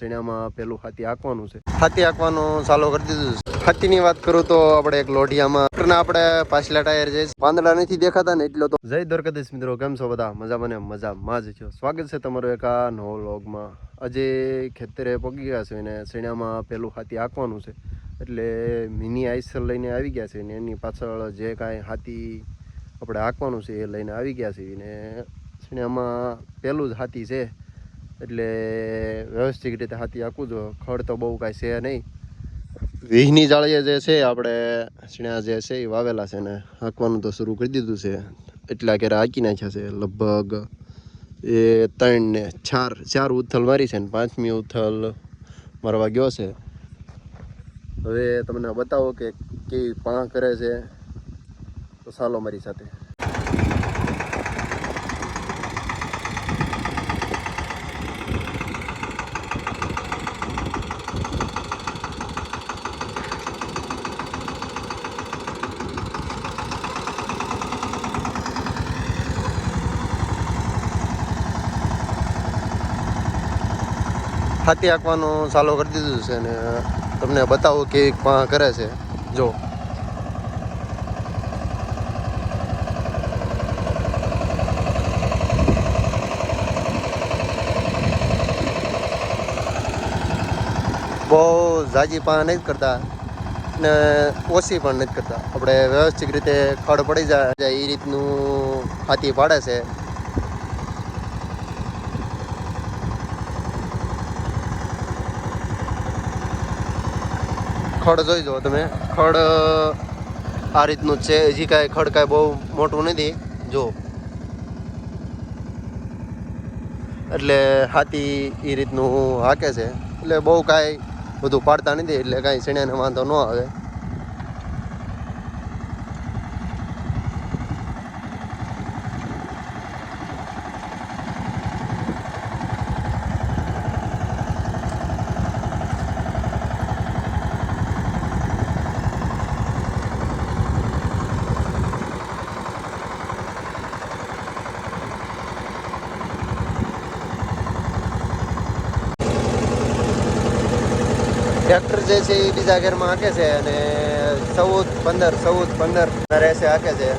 ચણામાં પેલું હાથી હાંકવાનું છે. હાથી હાંકવાનું ચાલુ કરી દીધું હાથીની વાત કરું તો આપણે એક લોઢિયામાં આપણે પાછલા ટાયર જે પાંદડા નથી દેખાતા ને એટલો તો. જય દ્વારકાધીશ મિત્રો, કેમ છો બધા? મજા મને મજામાં જ છો. સ્વાગત છે તમારું એક આ નવો માં આજે ખેતરે પગી ગયા છે અને ચણામાં પેલું હાથી હાંકવાનું છે. એટલે મિની આઈસર લઈને આવી ગયા છે ને એની પાછળ જે કાંઈ હાથી આપણે હાંકવાનું છે એ લઈને આવી ગયા છે. ને ચણામાં પેલું જ હાથી છે એટલે વ્યવસ્થિત રીતે હાથી હાંકવું જો ખડ તો બહુ કાંઈ છે નહીં. વીહની જાળીએ જે છે, આપણે ચણા જે છે, એ વાવેલા છે ને, હાંકવાનું તો શરૂ કરી દીધું છે. એટલા ક્યારે હાંકી નાખ્યા છે, લગભગ એ ત્રણ ને ચાર ચાર ઉથલ મારી છે ને, પાંચમી ઉથલ મારવા ગયો છે. હવે તમને બતાવો કે કેવી પાં કરે છે. તો સાલો મારી સાથે. હાથી આંકવાનું ચાલુ કરી દીધું છે ને તમને બતાવો કેવી પાં કરે છે. જો. બહુ જાજી પાં નથી કરતા ને ઓછી પણ નથી કરતા. આપણે વ્યવસ્થિત રીતે ખડ પડી જાય, એ રીતનું હાથી પાડે છે. ખડ જોઈ જુઓ તમે. ખડ આ રીતનું છે. હજી કાંઈ ખડ કાંઈ બહુ મોટું નથી. જો એટલે હાથી એ રીતનું હાકે છે. એટલે બહુ કાંઈ બધું પાડતા નથી, એટલે કાંઈ શેણાને વાંધો ન આવે. ટ્રેક્ટર જે છે એ બીજા ઘરમાં હાકે છે અને ચૌદ પંદર ચૌદ પંદર રહેશે હાકે છે.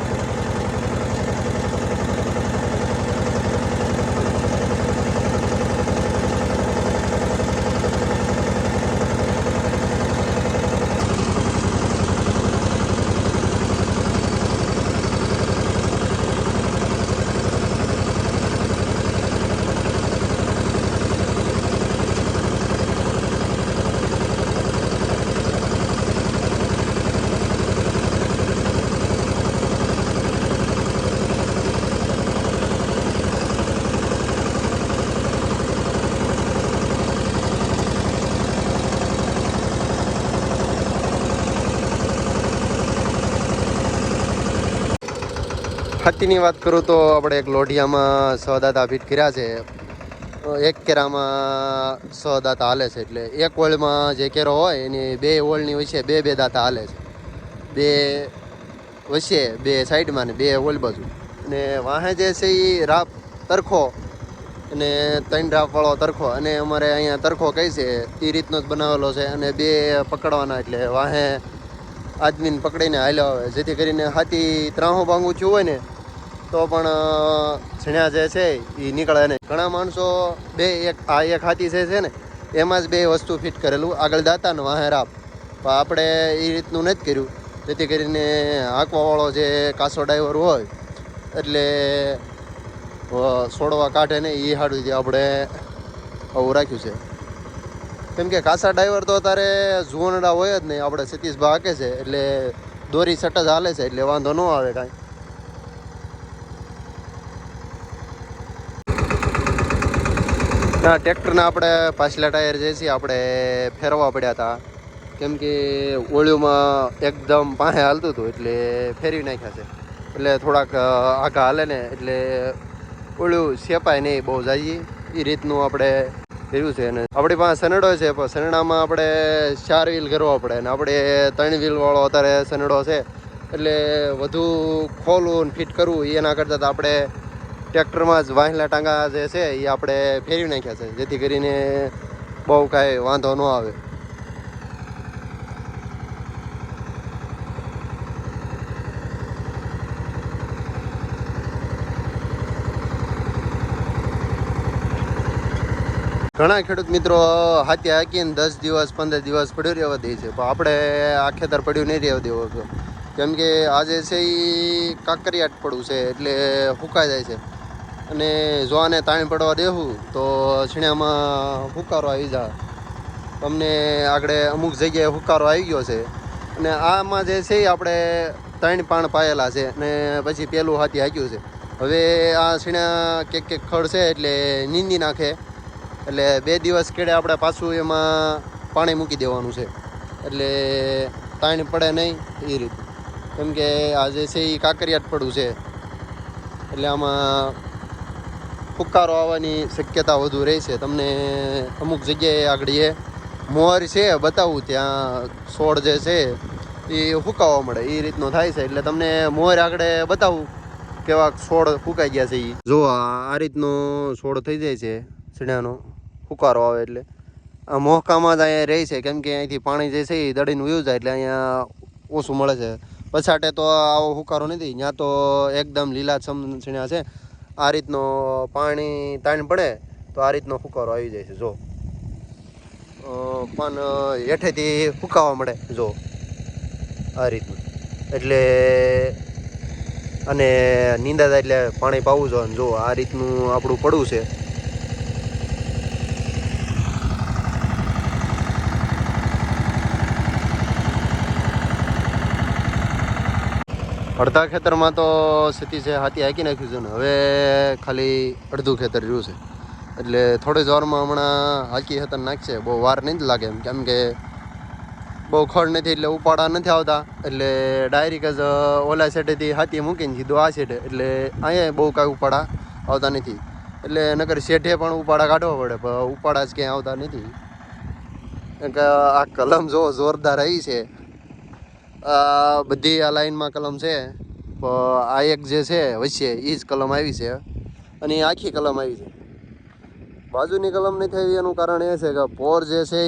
હાથીની વાત કરું તો આપણે એક લોઢિયામાં સો દાતા ફીટ કર્યા છે. એક કેરામાં સો દાતા હાલે છે એટલે એક ઓળમાં જે કેરો હોય એની બે ઓળની વચ્ચે બે બે દાતા હાલે છે. બે વચ્ચે બે સાઈડમાં ને બે ઓલ બાજુ. અને વાહે જે છે એ રાપ તરખો અને ત્રણ રાપવાળો તરખો. અને અમારે અહીંયા તરખો કહી છે એ રીતનો જ બનાવેલો છે અને બે પકડવાના એટલે વાહે આદમીને પકડીને હાલ્યો આવે. જેથી કરીને હાથી ત્રાહો ભાંગું થયું હોય ને, તો પણ છણ્યા જે છે એ નીકળે નહીં. ઘણા માણસો બે એક, આ એક હાથી જે છે ને, એમાં જ બે વસ્તુ ફિટ કરેલું. આગળ દાતાનું વાહે રાપ પણ આપણે એ રીતનું નથી કર્યું. જેથી કરીને હાંકવાવાળો જે કાસો ડ્રાઈવર હોય, એટલે છોડવા કાઢે ને એ હાડું આપણે આવું રાખ્યું છે. કેમ કે કાસા ડ્રાઈવર તો અત્યારે જુવનડા હોય જ નહીં. આપણે સતીશભાઈ હાકે છે, એટલે દોરી સટ જ હાલે છે, એટલે વાંધો ન આવે કાંઈ. ના, ટ્રેક્ટરના આપણે પાછલા ટાયર જે છે, આપણે ફેરવા પડ્યા હતા. કેમ કે ઓળિયુંમાં એકદમ પાસે હાલતું હતું, એટલે ફેરવી નાખ્યા છે. એટલે થોડાક આઘા હાલે ને, એટલે ઓળિયું સેપાય નહીં, બહુ જાય એ રીતનું આપણે કર્યું છે અને આપણી પાસે સનેડો છે, પણ સનડામાં આપણે ચાર વ્હીલ કરવો પડે અને આપણે ત્રણ વ્હીલ વાળો અત્યારે સનડો છે. એટલે વધુ ખોલવું ને ફિટ કરવું, એના કરતાં આપણે ટ્રેક્ટરમાં જ વાહેલા ટાંગા જે છે, એ આપણે ફેરવી નાખ્યા છે, જેથી કરીને બહુ કાંઈ વાંધો ન આવે. ઘણા ખેડૂત મિત્રો હાથે હાકીને દસ દિવસ, પંદર દિવસ પડ્યું રહેવા દે છે. પણ આપણે આ ખેતર પડ્યું નહીં રહેવા દેવો છો. કેમ કે આજે છે એ કાંકરિયાટ પડવું છે, એટલે ફૂંકાઈ જાય છે. અને જો આને તાણી પડવા દેવું તો છીણામાં હુકારો આવી જાય તમને આગળ અમુક જગ્યાએ હુકારો આવી ગયો છે. અને આમાં જે છે એ આપણે ત્રણ પાણ પાયેલા છે અને પછી પેલું હાથી હાક્યું છે. હવે આ છીણા કેક કેક ખડ છે, એટલે નીંદી નાખે. એટલે બે દિવસ કેડે આપણે પાછું એમાં પાણી મૂકી દેવાનું છે. એટલે તાણી પડે નહીં એ રીતે. કેમ કે આજે છે એ કાંકરિયાટ પડવું છે. એટલે આમાં ફુકારો આવવાની શક્યતા વધુ રહે છે. તમને અમુક જગ્યાએ આગળ એ મોર છે બતાવું, ત્યાં છોડ જે છે એ ફૂંકાવા મળે. એ રીતનો થાય છે. એટલે તમને મોર આગળ બતાવું કેવા છોડ ફૂંકાઈ ગયા છે એ જો આ રીતનો છોડ થઈ જાય છે સીણાનો ફુકારો આવે એટલે. મોહકામાં જ અહીંયા રહે છે, કેમ કે અહીંથી પાણી જે છે એ દડીનું વયું જાય એટલે અહીંયા ઓછું મળે છે. પછાટે તો આવો હુકારો નથી ત્યાં તો એકદમ લીલાછમ છીણ્યા છે. આ રીતનો પાણી તાણ પડે, તો આ રીતનો હુકારો આવી જાય છે, જો. પણ હેઠેથી ફૂંકાવા મળે, જો. આ રીતનું. એટલે અને નીંદાતા એટલે પાણી પાવું જોઈએ, જો. આ રીતનું આપણું પડવું છે. અડધા ખેતરમાં તો સ્થિતિ છે, હાથી હાકી નાખ્યું છે ને. હવે ખાલી અડધું ખેતર રહ્યું છે. એટલે થોડી જ વારમાં હમણાં હાકી ખેતર નાખશે. બહુ વાર નહીં જ લાગે એમ. કેમ કે બહુ ખડ નથી એટલે ઉપાડા નથી આવતા. એટલે ડાયરેક્ટ જ ઓલા સેટેથી હાથી મૂકીને સીધું આ સેટે એટલે અહીંયા બહુ કાંઈ ઉપાડા આવતા નથી. એટલે નકર શેઠે પણ ઉપાડા કાઢવા પડે. પણ ઉપાડા જ ક્યાંય આવતા નથી. આ કલમ જો જોરદાર આવી છે. બધી આ લાઇનમાં કલમ છે. પણ આ એક જે છે, વચ્ચે એ જ કલમ આવી છે. અને એ આખી કલમ આવી છે. બાજુની કલમ નહીં થઈ એનું કારણ એ છે કે પોર જે છે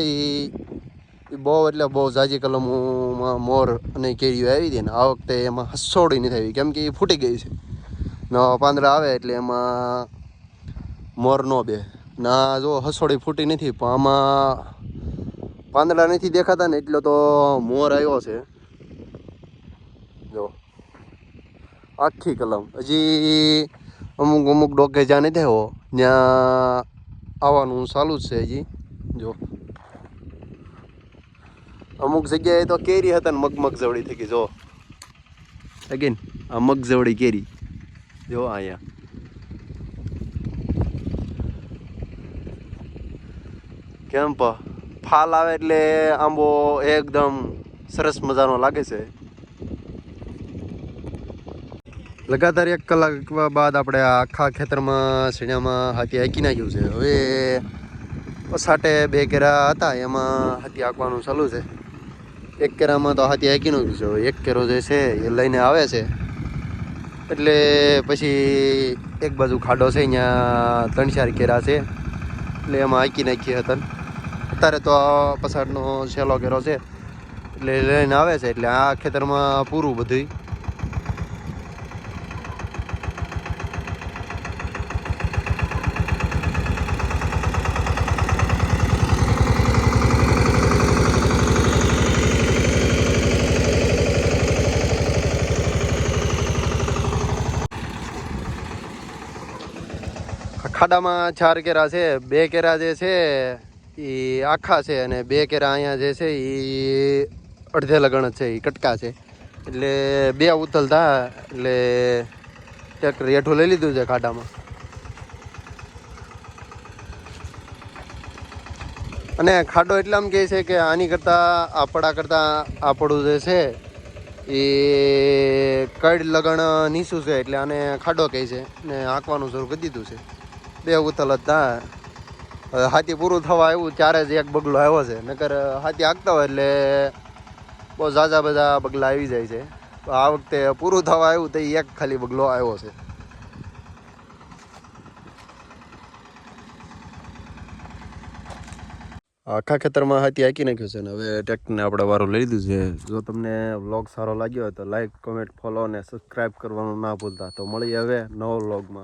એ બહુ એટલે બહુ ઝાજી કલમોમાં મોર અને કેરીઓ આવી હતી ને, આ વખતે એમાં હસોડી નથી આવી, કેમ કે એ ફૂટી ગઈ છે. નવા પાંદડા આવે એટલે એમાં મોર નો બે. ના જો હસોડી ફૂટી નથી, પણ આમાં પાંદડા નથી દેખાતા ને, એટલો તો મોર આવ્યો છે જો આખી કલમ. હજી અમુક અમુક ડોકે જ્યાં નથી આવ્યો ત્યાં આવવાનું ચાલુ જ છે હજી. જો. અમુક જગ્યાએ તો કેરી હતા ને મગમગ જવડી થઈ ગઈ, જો. અગેન આ મગ જવડી કેરી. જો અહીંયા. કેમ ફાલ આવે એટલે આંબો એકદમ સરસ મજાનો લાગે છે. લગાતાર એક કલાક બાદ આપણે આખા ખેતરમાં, સીણામાં હાથી હાકી નાખ્યું છે. હવે સાટે બે કેરા હતા, એમાં હાથી હાંકવાનું ચાલુ છે. એક કેરામાં તો હાથી હાકી નાખ્યું છે. એક કેરો જે છે, એ લઈને આવે છે. એટલે પછી એક બાજુ ખાડો છે, અહીંયા ત્રણ ચાર કેરા છે. એટલે એમાં હાકી નાખીએ હતા અત્યારે તો પછાડનો છેલ્લો કેરો છે. એટલે લઈને આવે છે. એટલે આ ખેતરમાં પૂરું બધું ખાડામાં ચાર કેરા છે, બે કેરા જે છે એ આખા છે અને બે કેરા અહીંયા જે છે એ અડધે લગણ છે એ કટકા છે. એટલે બે ઉથલતા એટલે ટ્રેક્ટર હેઠું લઈ લીધું છે ખાડામાં. અને ખાડો એટલામાં કહે છે કે આની કરતાં, આપડા કરતાં આપડું જે છે એ કડ લગણ નીસું છે, એટલે આને ખાડો કહે છે ને હાંકવાનું શરૂ કરી દીધું છે. બે ઉથલ હતા હાથી પૂરું થવા આવ્યું, ત્યારે જ એક બગલો આવ્યો છે. નકર હાથી હાંકતા હોય એટલે બહુ ઝાઝા બધા બગલા આવી જાય છે. આ વખતે પૂરું થવા આવ્યું તો એક ખાલી બગલો આવ્યો છે. આખા ખેતરમાં હાથી આંકી નાખ્યું છે ને, હવે ટ્રેક્ટરને આપણે વારું લઈ લીધું છે. જો તમને વ્લોગ સારો લાગ્યો હોય તો લાઈક, કોમેન્ટ, ફોલો અને સબસ્ક્રાઈબ કરવાનું ના ભૂલતા. તો મળીએ હવે નવો વ્લોગમાં.